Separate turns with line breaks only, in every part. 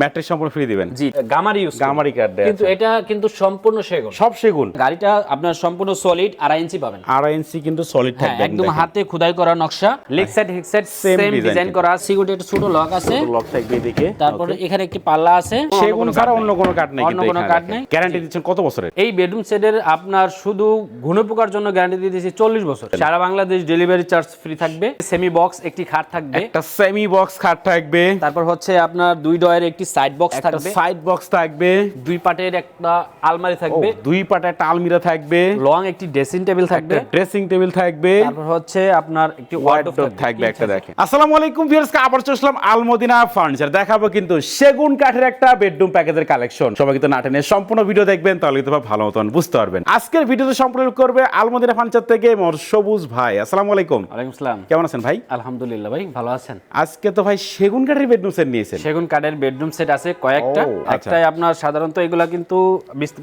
Matric সম্পূর্ণ free দিবেন।
জি গামারি use
গামারি card
কিন্তু এটা কিন্তু সম্পূর্ণ সেগুন।
সব সেগুন।
গাড়িটা আপনার সম্পূর্ণ সলিড আড়াই ইঞ্চি পাবেন।
আড়াই ইঞ্চি কিন্তু সলিড
হ্যাঁ
থাকবে
একদম হাতে খোদাই করা নকশা। Leg side head side same design করা সিকিউরিটি একটা ছোট লক আছে।
লক থাকবে এদিকে।
তারপরে এখানে একটি পাল্লা আছে।
সেগুন ছাড়া অন্য কোনো কাঠ নেই
অন্য কোনো কাঠ নেই।
গ্যারান্টি দিচ্ছেন কত বছরের?
এই বেডরুম সেটের আপনার শুধু ঘনপোকার জন্য গ্যারান্টি দিয়ে দিয়েছি চল্লিশ বছর। সারা বাংলাদেশ ডেলিভারি চার্জ ফ্রি থাকবে। সেমি বক্স একটি খাট থাকবে।
একটা সেমি বক্স খাট থাকবে।
তারপর হচ্ছে আপনার দুই ডয়ের একটি সাইড বক্স থাকবে?
সাইড বক্স থাকবে।
দুই পাটের একটা আলমারি থাকবে।
দুই পাটা একটা আলমিরা থাকবে।
লং একটি ড্রেসিং টেবিল থাকবে।
ড্রেসিং টেবিল থাকবে।
তারপর হচ্ছে আপনার একটি
ওয়ার্ডরোব থাকবে। একটা দেখেন। আসসালামু আলাইকুম ভিউয়ার্স আবার চলে আসলাম আলমদিনা ফার্নিচার দেখাবো কিন্তু সেগুন কাঠের একটা বেডরুম প্যাকেজের কালেকশন সবাই কিন্তু না টেনে সম্পূর্ণ ভিডিও দেখবেন তাহলে কিন্তু ভালো মতন বুঝতে পারবেন। আজকের ভিডিওতে সম্পূর্ণ করবে আলমদিনা ফার্নিচার থেকে মোর সবুজ ভাই। আসসালামু আলাইকুম।
ওয়ালাইকুম আসসালাম
কেমন আছেন ভাই?
আলহামদুলিল্লাহ ভাই ভালো আছেন।
আজকে তো ভাই সেগুন কাঠের বেডরুম সেট নিয়েছেন।
সেগুন কাঠের বেডরুম সেট আছে কয়েকটা।
আচ্ছা।
একটাই আপনার সাধারণত এগুলা কিন্তু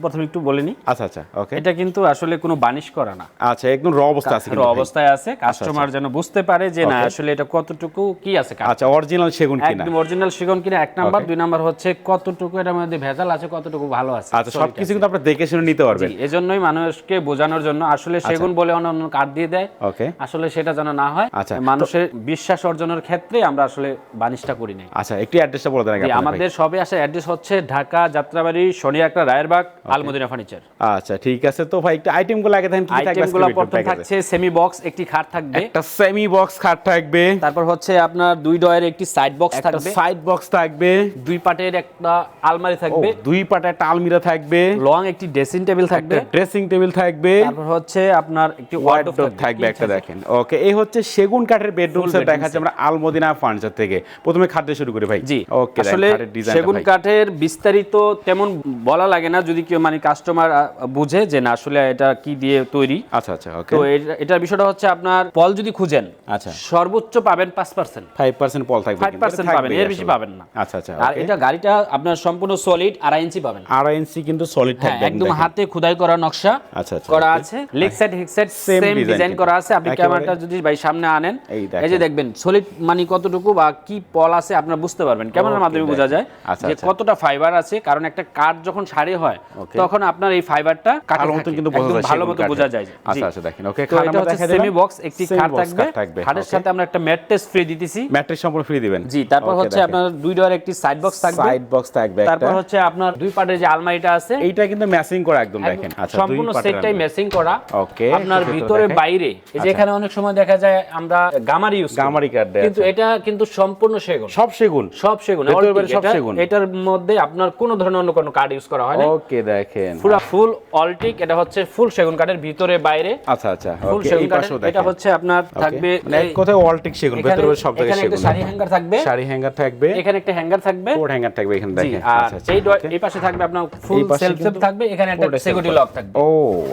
প্রথমে একটু বলিনি
আচ্ছা আচ্ছা ওকে
এটা কিন্তু আসলে কোনো বানিশ করা না।
আচ্ছা একদম র অবস্থা আছে
র অবস্থায় আছে। কাস্টমার যেন বুঝতে পারে যে না আসলে এটা কতটুকু কি আছে
আচ্ছা অরিজিনাল সেগুন কিনা?
একদম অরিজিনাল সেগুন কিনা এক নাম্বার দুই নাম্বার হচ্ছে কতটুকু এটার মধ্যে ভেজাল আছে কতটুকু ভালো আছে।
আচ্ছা সবকিছু কিন্তু আপনারা দেখে শুনে নিতে পারবেন।
এজন্যই মানুষকে বোঝানোর জন্য আসলে
আচ্ছা।
সেগুন বলে অন্য অন্য কাঠ দিয়ে দেয়।
ওকে
আসলে সেটা যেন না হয়
আচ্ছা,
মানুষের বিশ্বাস অর্জনের ক্ষেত্রে আমরা আসলে বানিশটা করি নাই।
আচ্ছা একটু অ্যাড্রেসটা বলে দেন আগে
আমাদের সবে আসা অ্যাড্রেস হচ্ছে ঢাকা যাত্রাবাড়ি শনিয়াকড়া রায়েরবাগ আলমদিনা ফার্নিচার।
আচ্ছা ঠিক আছে। তো ভাই একটু আইটেমগুলো আগে দেখেন কি থাকবে
আইটেমগুলো প্রথম থাকছে সেমি বক্স একটি খাট থাকবে।
একটা সেমি বক্স খাট থাকবে।
তারপর হচ্ছে আপনার দুই ডয়ের একটি সাইড বক্স
একটা
থাকবে।
সাইড বক্স থাকবে।
দুই পাটের একটা আলমারি থাকবে।
দুই পাটা একটা আলমিরা থাকবে।
লং একটি ড্রেসিং টেবিল থাকবে।
ড্রেসিং টেবিল থাকবে।
তারপর হচ্ছে আপনার একটি
ওয়ার্ডরোব থাকবে। একটা দেখেন। ওকে এই হচ্ছে সেগুন কাঠের বেডরুম সেট দেখাচ্ছে আমরা আলমদিনা ফার্নিচার থেকে। প্রথমে খাট দিয়ে শুরু করি ভাই।
জি।
ওকে
আসলে সেগুন কাঠের বিস্তারিত তেমন বলা লাগে না যদি কেউ মানে কাস্টমার বুঝে যে না আসলে এটা কি দিয়ে তৈরি।
আচ্ছা আচ্ছা ওকে
তো এটার বিষয়টা হচ্ছে আপনার পল যদি খুঁজেন
আচ্ছা।
সর্বোচ্চ পাবেন পাঁচ পার্সেন্ট
5% পল থাকবে
ফাইভ
কিন্তু,
পার্সেন্ট
এটা
পাবেন এর বেশি পাবেন না।
আচ্ছা আচ্ছা
আর এটা গাড়িটা আপনার সম্পূর্ণ সলিড আড়াই ইঞ্চি পাবেন।
আড়াই ইঞ্চি কিন্তু সলিড
হ্যাঁ
থাকবে
একদম হাতে খোদাই করা নকশা
আচ্ছা, আচ্ছা,
করা আছে leg side head side same design করা আছে। আপনি। ক্যামেরাটা যদি ভাই সামনে আনেন
এই
এই যে দেখবেন সলিড মানে কতটুকু বা কি পল আছে আপনারা বুঝতে পারবেন। ক্যামেরার মাধ্যমে বোঝা যায়।
আচ্ছা,
যে
আচ্ছা।
কতটা ফাইবার আছে কারণ একটা কাঠ যখন সারি হয় তখন আপনার এই ফাইবারটা
ভালো মতো কিন্তু
ভালো মতো
কাঠের।
বোঝা যায়।
আচ্ছা আচ্ছা দেখেন। ওকে
তো এটা হচ্ছে সেমি বক্স একটি খাট থাকবে। খাটের সাথে আমরা একটা ম্যাট্রেস ফ্রি দিতেছি
ম্যাট্রিক সম্পূর্ণ ফ্রি দিবেন।
জি তারপর হচ্ছে আপনার দুই ডোর একটি সাইড বক্স থাকবে।
সাইড বক্স থাকবে
তারপর হচ্ছে আপনার দুই পাটের যে আলমারিটা আছে
এইটা কিন্তু ম্যাচিং করা একদম দেখেন। আচ্ছা
সম্পূর্ণ সেটটাই ম্যাচিং করা।
Okay,
আপনার
ভিতরে
বাইরে এই যে
আচ্ছা।
এখানে অনেক সময় দেখা যায় আমরা গামারি ইউজ
গামারি কাঠ
কিন্তু এটা কিন্তু সম্পূর্ণ সেগুন।
সব সেগুন।
সব সেগুন
সব
এটা- এটার মধ্যে আপনার কোনো ধরনের অন্য কোনো কার্ড ইউজ করা হয় না।
ওকে দেখেন।
পুরো ফুল অলটিক এটা হচ্ছে ফুল সেগুন কাঠের ভিতরে বাইরে।
আচ্ছা আচ্ছা
ফুল সেগুন কাঠের এটা হচ্ছে আপনার থাকবে
মানে কথায় অলটিক সেগুন ভেতরে সব
একটা
সেগুন।
শাড়ি হ্যাঙ্গার থাকবে।
শাড়ি হ্যাঙ্গার থাকবে।
এখানে একটা হ্যাঙ্গার থাকবে।
কোড হ্যাঙ্গার থাকবে এখানে দেখেন।
আর
আচ্ছা আচ্ছা
এই এই পাশে থাকবে আপনার ফুল
পাশে
সেলফ থাকবে এখানে একটা সিকিউরিটি লক থাকবে।
ও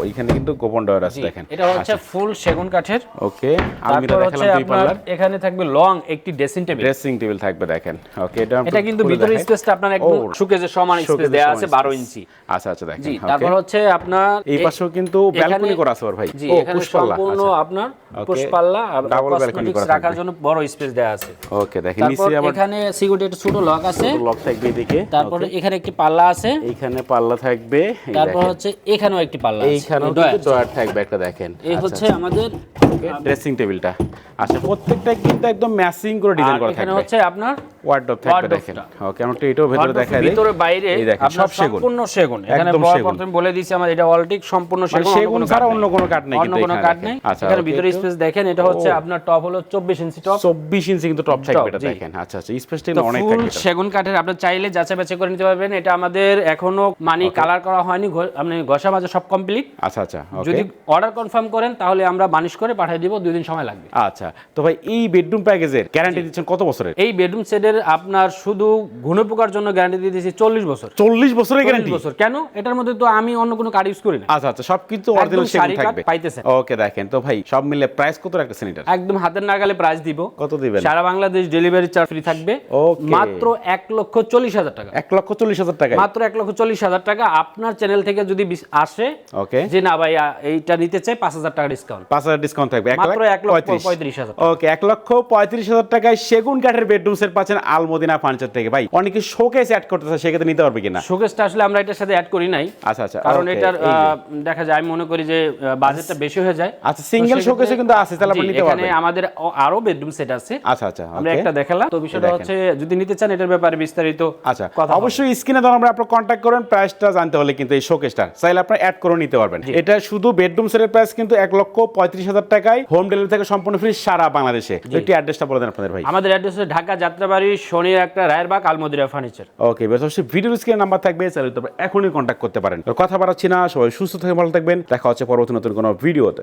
এখানে কিন্তু গোপন ডয়ার আছে দেখেন।
এটা হচ্ছে ফুল সেগুন কাঠের।
ওকে আলমিরা দেখালাম দুই পাল্লার।
এখানে থাকবে লং একটি ড্রেসিং টেবিল
ড্রেসিং টেবিল থাকবে দেখেন। ওকে এটা
কিন্তু ভিতরে স্পেসটা আপনার একদম
ও,
সমান স্পেস
সমান
আছে 12 ইঞ্চি।
আচ্ছা আচ্ছা দেখেন
জি তারপর হচ্ছে আপনার
এই পাশেও কিন্তু
এখানে-
ব্যালকনি করা আছে ভাই।
জি
ও
এখানে
পুষ্পাল্লা
সম্পূর্ণ
আচ্ছা।
আপনার পুষ্পাল্লা আর
করা
রাখার জন্য বড় স্পেস দেওয়া আছে।
ওকে দেখেন নিচে আবার
এখানে সিকিউরিটি একটা ছোট লক আছে।
লক থাকবে এদিকে।
তারপরে এখানে একটি পাল্লা আছে।
এখানে পাল্লা থাকবে।
তারপর হচ্ছে এখানেও একটি পাল্লা আছে।
এইখানেও
এই ডয়ার।
থাকবে একটা দেখেন।
এই হচ্ছে আমাদের
ড্রেসিং টেবিলটা আচ্ছা প্রত্যেকটা কিন্তু একদম ম্যাচিং করে ডিজাইন করা
এখানে হচ্ছে আপনার
ওয়ার্ডরোব থাকবে দেখেন। ওকে আমরা এটাও ভেতরে দেখাই
ভিতরে বাইরে
এই দেখেন
আপনার
সব সেগুন।
সম্পূর্ণ সেগুন। এখানে
একদম
বড়
সেগুন।
প্রথমে বলে দিয়েছি আমার এটা অলটিক সম্পূর্ণ
মানে
সেগুন
সেগুন ছাড়া অন্য কোনো কাঠ নেই
অন্য কোনো
এখানে।
নেই।
আচ্ছা
এখানে ভিতরে স্পেস দেখেন এটা হচ্ছে আপনার টপ হলো 24 ইঞ্চি টপ
চব্বিশ ইঞ্চি কিন্তু টপ থাকবে এটা দেখেন। আচ্ছা আচ্ছা স্পেসটা কিন্তু অনেক থাকবে
সেগুন কাঠের আপনি চাইলে যাচাই বাছাই করে নিতে পারবেন। এটা আমাদের এখনও মানি কালার করা হয়নি আপনি ঘষা মাজা সব কমপ্লিট
আচ্ছা আচ্ছা
যদি অর্ডার কনফার্ম করেন তাহলে আমরা বানিশ করে পাঠিয়ে দিব দুই দিন সময় লাগবে।
আচ্ছা তো ভাই এই বেডরুম প্যাকেজের গ্যারান্টি দিচ্ছেন কত বছরের?
এই বেডরুম সেটের আপনার শুধু ঘনপোকার জন্য গ্যারান্টি দিয়ে দিয়েছি চল্লিশ বছর।
চল্লিশ বছরের গ্যারান্টি
বছর। কেন? এটার মধ্যে তো আমি অন্য কোনো কার্ড ইউজ করি না।
আচ্ছা আচ্ছা সবকিছু অরিজিনাল সেগুন থাকবে।
পাইতেছেন।
ওকে দেখেন তো ভাই সব মিলে প্রাইস কত রাখতেছেন এটা
একদম হাতের নাগালে প্রাইস দিব।
কত দিবেন?
সারা বাংলাদেশ ডেলিভারি চার্জ ফ্রি থাকবে। মাত্র এক লক্ষ চল্লিশ হাজার টাকা।
এক লক্ষ চল্লিশ হাজার টাকা
মাত্র এক লক্ষ চল্লিশ হাজার টাকা। আপনার চ্যানেল থেকে যদি আসে
ওকে।
যে না ভাই এইটা নিতে চাই পাঁচ হাজার টাকা ডিসকাউন্ট
পাঁচ হাজার ডিসকাউন্ট থাকবে।
মাত্র এক লক্ষ
পঁয়ত্রিশ।
হাজার
ওকে এক লক্ষ পঁয়ত্রিশ হাজার টাকায় সেগুন কাঠের বেডরুম সেট পাচ্ছেন আলমদিনা ফার্নিচার থেকে। ভাই অনেকে শোকেস অ্যাড করতেছে সেক্ষেত্রে নিতে পারবে কিনা?
শোকেসটা আসলে আমরা এটার সাথে অ্যাড করি নাই।
আচ্ছা আচ্ছা
কারণ এটার দেখা যায় আমি মনে করি যে বাজেটটা বেশি হয়ে যায়।
আচ্ছা, single
তো
কিন্তু আছে, তাহলে আপনি নিতে
এখানে আমাদের আরও বেডরুম সেট আছে।
আচ্ছা আচ্ছা
আমরা একটা দেখালাম। তো বিষয়টা হচ্ছে যদি নিতে চান এটার ব্যাপারে বিস্তারিত
আচ্ছা অবশ্যই স্ক্রিনে দেওয়া আমরা আপনার কন্ট্যাক্ট করবেন প্রাইসটা জানতে হলে কিন্তু এই শোকেসটা চাইলে আপনার অ্যাড করে নিতে পারবেন। এটা শুধু বেডরুম সেটের প্রাইস কিন্তু এক লক্ষ পঁয়ত্রিশ হাজার টাকায় হোম ডেলিভারি থেকে সম্পূর্ণ ফ্রি সারা বাংলাদেশে। একটি অ্যাড্রেসটা বলে দেন আপনাদের ভাই।
আমাদের অ্যাড্রেস হচ্ছে ঢাকা যাত্রাবাড়ি শনির একটা রায়ের রায়েরবাগ আলমদিরা ফার্নিচার।
ওকে বেশ, অবশ্যই ভিডিও স্ক্রিনে নাম্বার থাকবে চাইলে এখনই কন্ট্যাক্ট করতে পারেন। কথা বাড়াচ্ছি না, সবাই সুস্থ থেকে ভালো থাকবেন। দেখা হচ্ছে পরবর্তী নতুন কোনো ভিডিওতে